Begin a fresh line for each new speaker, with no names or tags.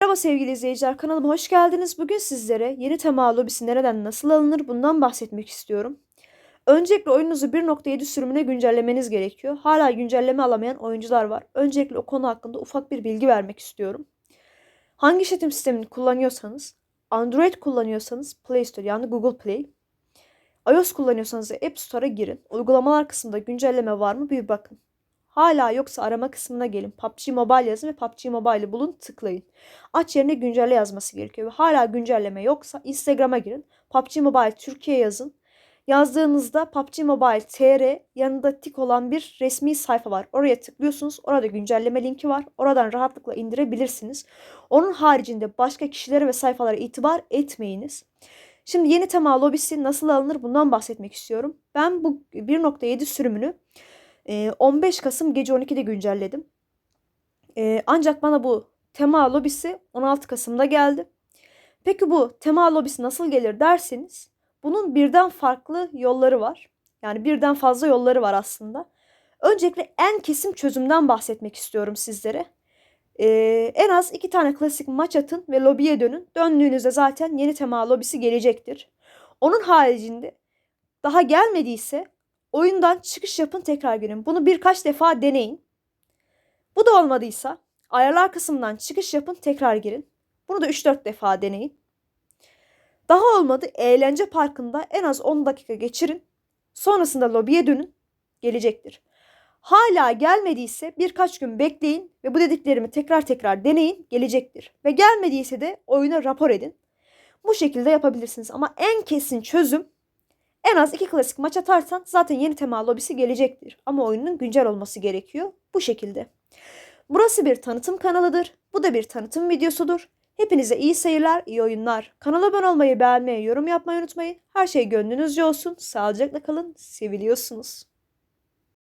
Merhaba sevgili izleyiciler kanalıma hoş geldiniz. Bugün sizlere yeni tema lobisi nereden nasıl alınır bundan bahsetmek istiyorum. Öncelikle oyununuzu 1.7 sürümüne güncellemeniz gerekiyor. Hala güncelleme alamayan oyuncular var. Öncelikle o konu hakkında ufak bir bilgi vermek istiyorum. Hangi işletim sistemini kullanıyorsanız, Android kullanıyorsanız Play Store yani Google Play, iOS kullanıyorsanız App Store'a girin. Uygulamalar kısmında güncelleme var mı bir bakın. Hala yoksa arama kısmına gelin. PUBG Mobile yazın ve PUBG Mobile'i bulun tıklayın. Aç yerine güncelle yazması gerekiyor. Ve hala güncelleme yoksa Instagram'a girin. PUBG Mobile Türkiye yazın. Yazdığınızda PUBG Mobile TR yanında tik olan bir resmi sayfa var. Oraya tıklıyorsunuz. Orada güncelleme linki var. Oradan rahatlıkla indirebilirsiniz. Onun haricinde başka kişilere ve sayfalara itibar etmeyiniz. Şimdi yeni tema lobisi nasıl alınır bundan bahsetmek istiyorum. Ben bu 1.7 sürümünü 15 Kasım gece 12'de güncelledim. Ee, ancak bana bu tema lobisi 16 Kasım'da geldi. Peki bu tema lobisi nasıl gelir derseniz bunun birden farklı yolları var. Yani birden fazla yolları var aslında. Öncelikle en kesim çözümden bahsetmek istiyorum sizlere. Ee, en az iki tane klasik maç atın ve lobiye dönün. Döndüğünüzde zaten yeni tema lobisi gelecektir. Onun haricinde daha gelmediyse oyundan çıkış yapın tekrar girin. Bunu birkaç defa deneyin. Bu da olmadıysa ayarlar kısmından çıkış yapın tekrar girin. Bunu da 3-4 defa deneyin. Daha olmadı eğlence parkında en az 10 dakika geçirin. Sonrasında lobiye dönün. Gelecektir. Hala gelmediyse birkaç gün bekleyin ve bu dediklerimi tekrar tekrar deneyin gelecektir. Ve gelmediyse de oyuna rapor edin. Bu şekilde yapabilirsiniz ama en kesin çözüm en az iki klasik maç atarsan zaten yeni tema lobisi gelecektir. Ama oyunun güncel olması gerekiyor. Bu şekilde. Burası bir tanıtım kanalıdır. Bu da bir tanıtım videosudur. Hepinize iyi seyirler, iyi oyunlar. Kanala abone olmayı, beğenmeyi, yorum yapmayı unutmayın. Her şey gönlünüzce olsun. Sağlıcakla kalın. Seviliyorsunuz.